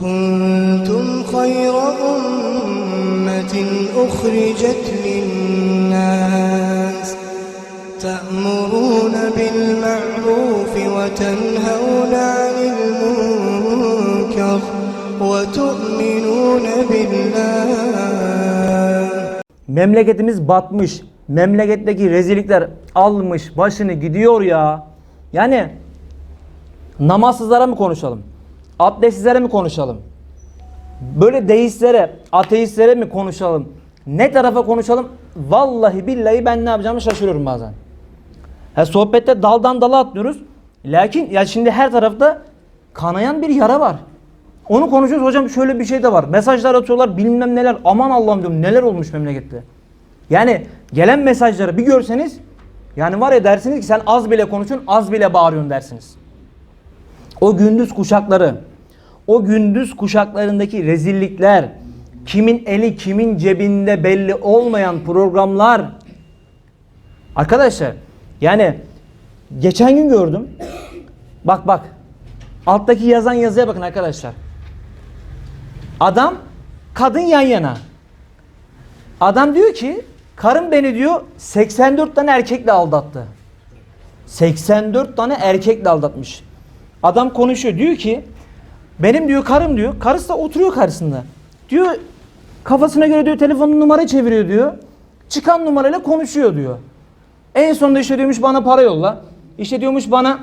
كنتم خير أمة أخرجت للناس تأمرون بالمعروف وتنهون عن المنكر وتؤمنون بالله Memleketimiz batmış. Memleketteki rezillikler almış başını gidiyor ya. Yani namazsızlara mı konuşalım? Abdestsizlere mi konuşalım? Böyle deistlere, ateistlere mi konuşalım? Ne tarafa konuşalım? Vallahi billahi ben ne yapacağımı şaşırıyorum bazen. Ha, sohbette daldan dala atlıyoruz. Lakin ya şimdi her tarafta kanayan bir yara var. Onu konuşuyoruz hocam şöyle bir şey de var. Mesajlar atıyorlar bilmem neler. Aman Allah'ım diyorum neler olmuş memlekette. Yani gelen mesajları bir görseniz yani var ya dersiniz ki sen az bile konuşun az bile bağırıyorsun dersiniz. O gündüz kuşakları, o gündüz kuşaklarındaki rezillikler, kimin eli kimin cebinde belli olmayan programlar. Arkadaşlar yani geçen gün gördüm. Bak bak. Alttaki yazan yazıya bakın arkadaşlar. Adam kadın yan yana. Adam diyor ki karım beni diyor 84 tane erkekle aldattı. 84 tane erkekle aldatmış. Adam konuşuyor diyor ki benim diyor karım diyor karısı da oturuyor karşısında. Diyor kafasına göre diyor telefonun numara çeviriyor diyor. Çıkan numarayla konuşuyor diyor. En sonunda işte diyormuş bana para yolla. İşte diyormuş bana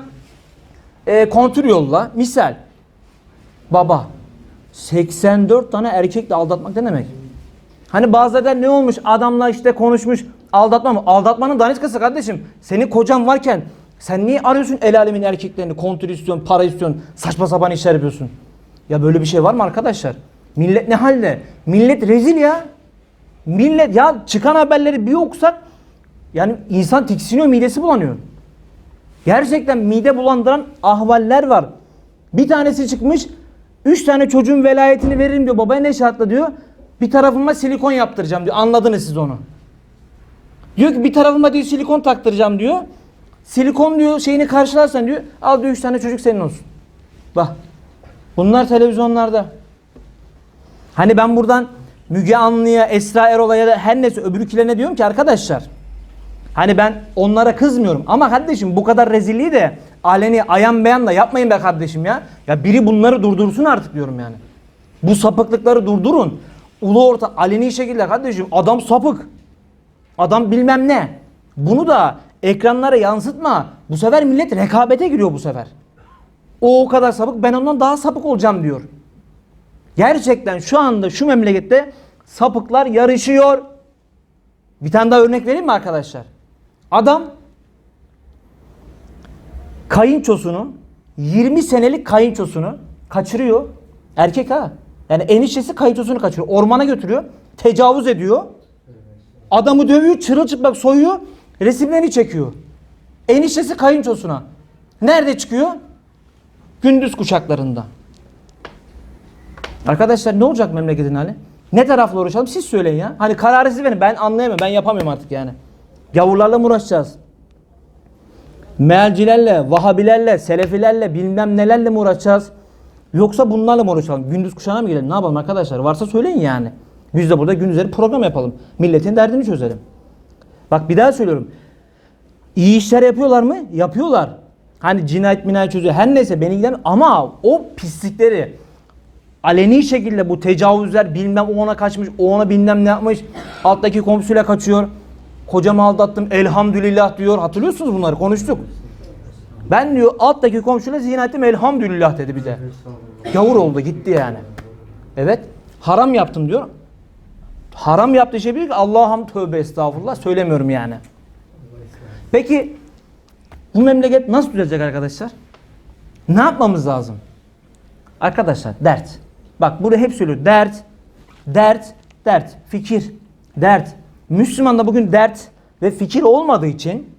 e, kontür yolla. Misal. Baba 84 tane erkekle aldatmak ne demek? Hani bazıları ne olmuş adamla işte konuşmuş aldatma mı? Aldatmanın daniskası kardeşim. Senin kocan varken sen niye arıyorsun el alemin erkeklerini kontür istiyorsun para istiyorsun saçma sapan işler yapıyorsun. Ya böyle bir şey var mı arkadaşlar? Millet ne halde? Millet rezil ya. Millet ya çıkan haberleri bir okusak yani insan tiksiniyor midesi bulanıyor. Gerçekten mide bulandıran ahvaller var. Bir tanesi çıkmış. Üç tane çocuğun velayetini veririm diyor. Babaya ne şartla diyor. Bir tarafıma silikon yaptıracağım diyor. Anladınız siz onu. Diyor ki bir tarafıma diyor silikon taktıracağım diyor. Silikon diyor şeyini karşılarsan diyor. Al diyor üç tane çocuk senin olsun. Bak. Bunlar televizyonlarda. Hani ben buradan Müge Anlı'ya, Esra Erol'a ya da her neyse öbürkülerine diyorum ki arkadaşlar. Hani ben onlara kızmıyorum ama kardeşim bu kadar rezilliği de aleni ayan beyan da yapmayın be kardeşim ya. Ya biri bunları durdursun artık diyorum yani. Bu sapıklıkları durdurun. Ulu orta aleni şekilde kardeşim adam sapık. Adam bilmem ne. Bunu da ekranlara yansıtma. Bu sefer millet rekabete giriyor bu sefer. O o kadar sapık ben ondan daha sapık olacağım diyor. Gerçekten şu anda şu memlekette sapıklar yarışıyor. Bir tane daha örnek vereyim mi arkadaşlar? Adam kayınçosunu 20 senelik kayınçosunu kaçırıyor. Erkek ha. Yani eniştesi kayınçosunu kaçırıyor. Ormana götürüyor. Tecavüz ediyor. Adamı dövüyor, çırılçıplak soyuyor. Resimlerini çekiyor. Eniştesi kayınçosuna. Nerede çıkıyor? Gündüz kuşaklarında. Arkadaşlar ne olacak memleketin hali? Ne tarafla uğraşalım siz söyleyin ya. Hani kararı siz verin. Ben anlayamıyorum. Ben yapamıyorum artık yani. Gavurlarla mı uğraşacağız? Mealcilerle, Vahabilerle, Selefilerle bilmem nelerle mi uğraşacağız? Yoksa bunlarla mı uğraşalım? Gündüz kuşağına mı gidelim? Ne yapalım arkadaşlar? Varsa söyleyin yani. Biz de burada gündüzleri program yapalım. Milletin derdini çözelim. Bak bir daha söylüyorum. İyi işler yapıyorlar mı? Yapıyorlar. Hani cinayet minayet çözüyor. Her neyse beni ilgilen ama o pislikleri aleni şekilde bu tecavüzler bilmem o ona kaçmış, o ona bilmem ne yapmış. Alttaki komşuyla kaçıyor. Kocamı aldattım elhamdülillah diyor. Hatırlıyorsunuz bunları konuştuk. Ben diyor alttaki komşuyla zina ettim elhamdülillah dedi bir de. Gavur oldu gitti yani. Evet. Haram yaptım diyor. Haram yaptığı şey bir ki Allah'ım tövbe estağfurullah söylemiyorum yani. Peki bu memleket nasıl düzelecek arkadaşlar? Ne yapmamız lazım? Arkadaşlar dert. Bak burada hep söylüyor. Dert, dert, dert. Fikir, dert. Müslüman bugün dert ve fikir olmadığı için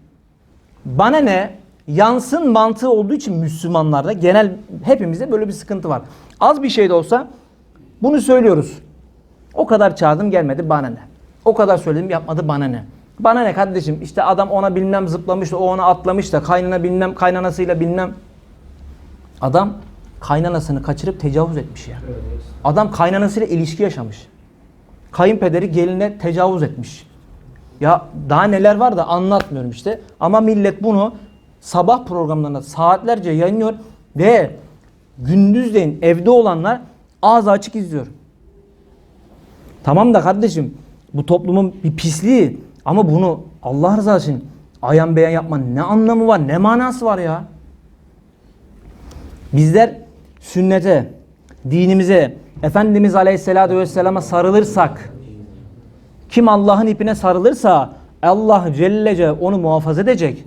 bana ne yansın mantığı olduğu için Müslümanlarda genel hepimizde böyle bir sıkıntı var. Az bir şey de olsa bunu söylüyoruz. O kadar çağırdım gelmedi bana ne. O kadar söyledim yapmadı bana ne. Bana ne kardeşim işte adam ona bilmem zıplamış da o ona atlamış da kaynana bilmem kaynanasıyla bilmem. Adam kaynanasını kaçırıp tecavüz etmiş ya. Adam kaynanasıyla ilişki yaşamış. Kayınpederi geline tecavüz etmiş. Ya daha neler var da anlatmıyorum işte. Ama millet bunu sabah programlarında saatlerce yayınlıyor ve gündüzleyin evde olanlar ağzı açık izliyor. Tamam da kardeşim bu toplumun bir pisliği ama bunu Allah rızası için ayan beyan yapmanın ne anlamı var ne manası var ya? Bizler sünnete, dinimize, Efendimiz Aleyhisselatü Vesselam'a sarılırsak, kim Allah'ın ipine sarılırsa Allah Celle Celle onu muhafaza edecek.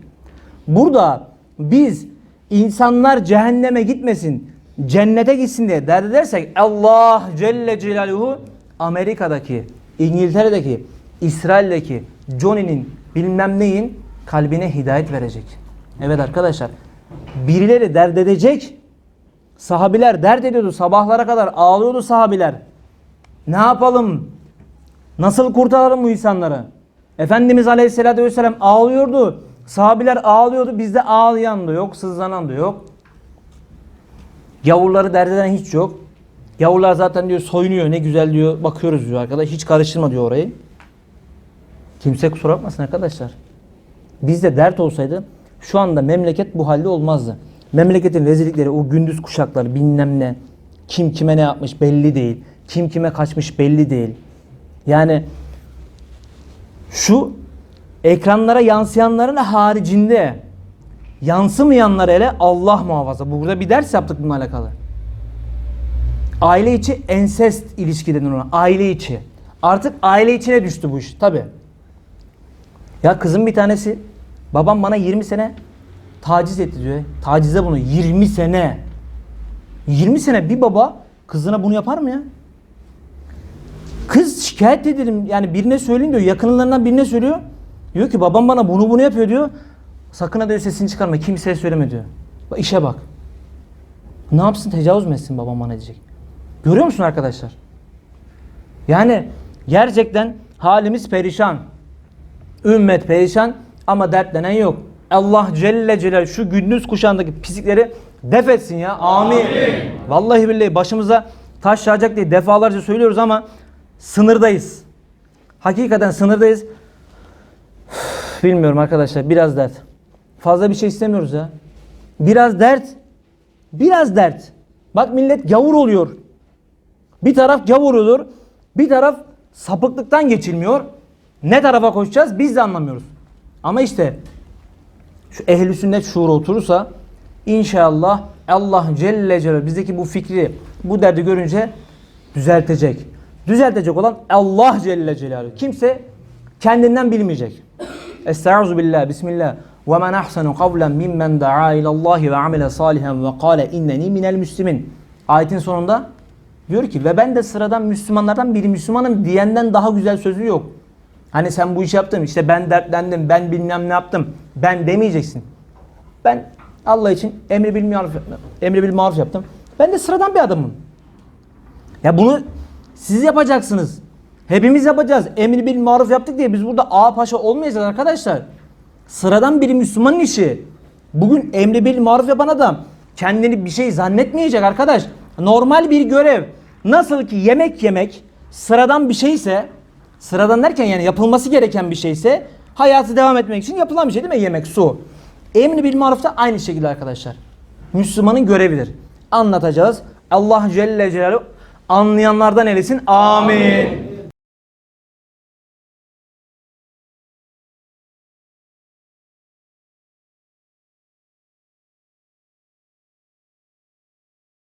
Burada biz insanlar cehenneme gitmesin, cennete gitsin diye dert edersek Allah Celle Celaluhu Amerika'daki, İngiltere'deki, İsrail'deki Johnny'nin bilmem neyin kalbine hidayet verecek. Evet arkadaşlar birileri dert edecek. Sahabiler dert ediyordu. Sabahlara kadar ağlıyordu sahabiler. Ne yapalım? Nasıl kurtaralım bu insanları? Efendimiz Aleyhisselatü Vesselam ağlıyordu. Sahabiler ağlıyordu. Bizde ağlayan da yok, sızlanan da yok. Yavruları dert eden hiç yok. Yavrular zaten diyor soyunuyor ne güzel diyor bakıyoruz diyor arkadaş. Hiç karıştırma diyor orayı. Kimse kusura bakmasın arkadaşlar. Bizde dert olsaydı şu anda memleket bu halde olmazdı. Memleketin rezillikleri, o gündüz kuşakları bilmem ne. Kim kime ne yapmış belli değil. Kim kime kaçmış belli değil. Yani şu ekranlara yansıyanların haricinde yansımayanlar hele Allah muhafaza. Burada bir ders yaptık bununla alakalı. Aile içi ensest ilişki denir ona. Aile içi. Artık aile içine düştü bu iş. Tabi. Ya kızım bir tanesi babam bana 20 sene taciz etti diyor. Tacize bunu 20 sene. 20 sene bir baba kızına bunu yapar mı ya? Kız şikayet edelim yani birine söyleyin diyor. Yakınlarından birine söylüyor. Diyor ki babam bana bunu bunu yapıyor diyor. Sakın ha sesini çıkarma kimseye söyleme diyor. Bak işe bak. Ne yapsın tecavüz mü etsin babam bana diyecek. Görüyor musun arkadaşlar? Yani gerçekten halimiz perişan. Ümmet perişan ama dertlenen yok. Allah Celle Celal şu gündüz kuşağındaki pislikleri def etsin ya. Amin. Vallahi billahi başımıza taş yağacak diye defalarca söylüyoruz ama sınırdayız. Hakikaten sınırdayız. Üf, Bilmiyorum arkadaşlar biraz dert. Fazla bir şey istemiyoruz ya. Biraz dert. Biraz dert. Bak millet gavur oluyor. Bir taraf gavur olur. Bir taraf sapıklıktan geçilmiyor. Ne tarafa koşacağız biz de anlamıyoruz. Ama işte şu ehl-i sünnet şuuru oturursa inşallah Allah Celle Celaluhu bizdeki bu fikri, bu derdi görünce düzeltecek. Düzeltecek olan Allah Celle Celaluhu. Kimse kendinden bilmeyecek. Estaizu billah, bismillah. Ve men ahsenu kavlen mimmen da'a ilallahi ve amile salihen ve kâle inneni minel müslimin. Ayetin sonunda diyor ki ve ben de sıradan Müslümanlardan biri Müslümanım diyenden daha güzel sözü yok. Hani sen bu işi yaptın işte ben dertlendim ben bilmem ne yaptım ben demeyeceksin. Ben Allah için emri bil maruf, emri bil maruf yaptım. Ben de sıradan bir adamım. Ya bunu siz yapacaksınız. Hepimiz yapacağız. Emri bil maruf yaptık diye biz burada ağa paşa olmayacağız arkadaşlar. Sıradan bir Müslümanın işi. Bugün emri bil maruf yapan adam kendini bir şey zannetmeyecek arkadaş. Normal bir görev. Nasıl ki yemek yemek sıradan bir şeyse sıradan derken yani yapılması gereken bir şeyse hayatı devam etmek için yapılan bir şey değil mi? Yemek, su. Emri bil maruf da aynı şekilde arkadaşlar. Müslümanın görevidir. Anlatacağız. Allah Celle Celaluhu anlayanlardan eylesin. Amin.